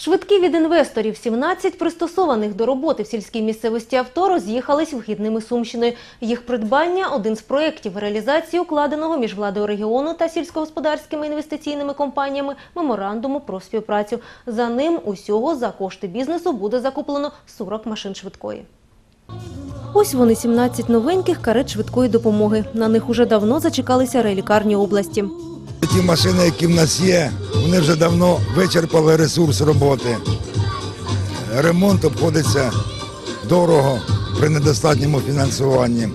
Швидкі від інвесторів 17 пристосованих до роботи в сільській місцевості авто роз'їхались вихідними Сумщиною. Їх придбання – один з проєктів реалізації укладеного між владою регіону та сільськогосподарськими інвестиційними компаніями меморандуму про співпрацю. За ним усього за кошти бізнесу буде закуплено 40 машин швидкої. Ось вони 17 новеньких карет швидкої допомоги. На них уже давно зачекалися релікарні області. Ті машини, які в нас є, вони вже давно вичерпали ресурс роботи. Ремонт обходиться дорого при недостатньому фінансуванні.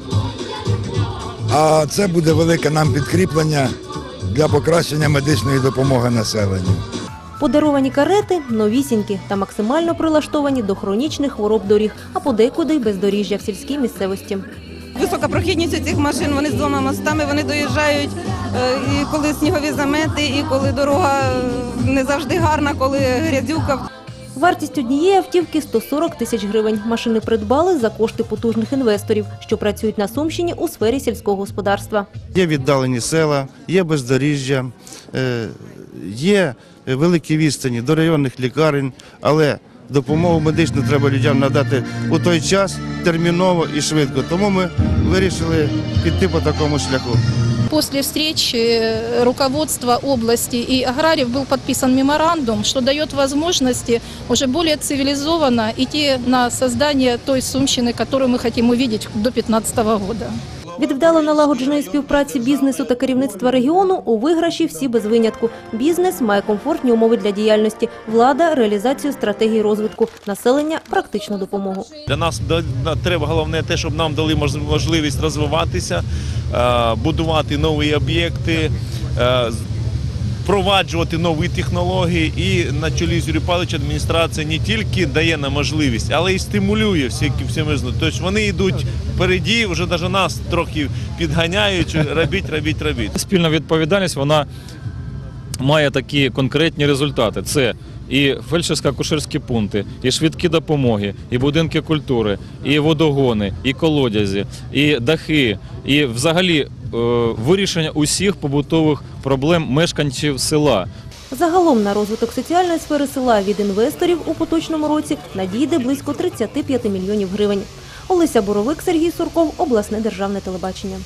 А це буде велике нам підкріплення для покращення медичної допомоги населенню. Подаровані карети новісінькі та максимально прилаштовані до хронічних хвороб доріг, а подекуди й бездоріжжя в сільській місцевості. Висока прохідність у цих машин, вони з двома мостами, вони доїжджають і коли снігові замети, і коли дорога е, не завжди гарна, коли грязюка. Вартість однієї автівки – 140 тисяч гривень. Машини придбали за кошти потужних інвесторів, що працюють на Сумщині у сфері сільського господарства. Є віддалені села, є бездоріжжя, е, є великі відстані до районних лікарень, але допомогу медичну треба людям надати у той час терміново і швидко. Тому ми вирішили піти по такому шляху После встречи э, руководства области и аграриев был подписан меморандум, что дает возможности уже более цивилизованно идти на создание той Сумщины, которую мы хотим увидеть до 2015 года. Від вдало налагодженої співпраці бізнесу та керівництва регіону у виграші всі без винятку. Бізнес має комфортні умови для діяльності, влада – реалізацію стратегії розвитку, населення – практичну допомогу. Для нас треба головне те, щоб нам дали мож- можливість розвиватися, е, будувати нові об'єкти, е, впроваджувати нові технології. І на чолі з Юрій адміністрація не тільки дає нам можливість, але й стимулює всі, всі ми знаємо. Тобто вони йдуть впереді, вже навіть нас трохи підганяють, робіть, робіть, робіть. Спільна відповідальність вона має такі конкретні результати. Це і фельдшерсько-акушерські пункти, і швидкі допомоги, і будинки культури, і водогони, і колодязі, і дахи, і взагалі вирішення усіх побутових проблем мешканців села. Загалом на розвиток соціальної сфери села від інвесторів у поточному році надійде близько 35 мільйонів гривень. Олеся Боровик, Сергій Сурков, обласне державне телебачення.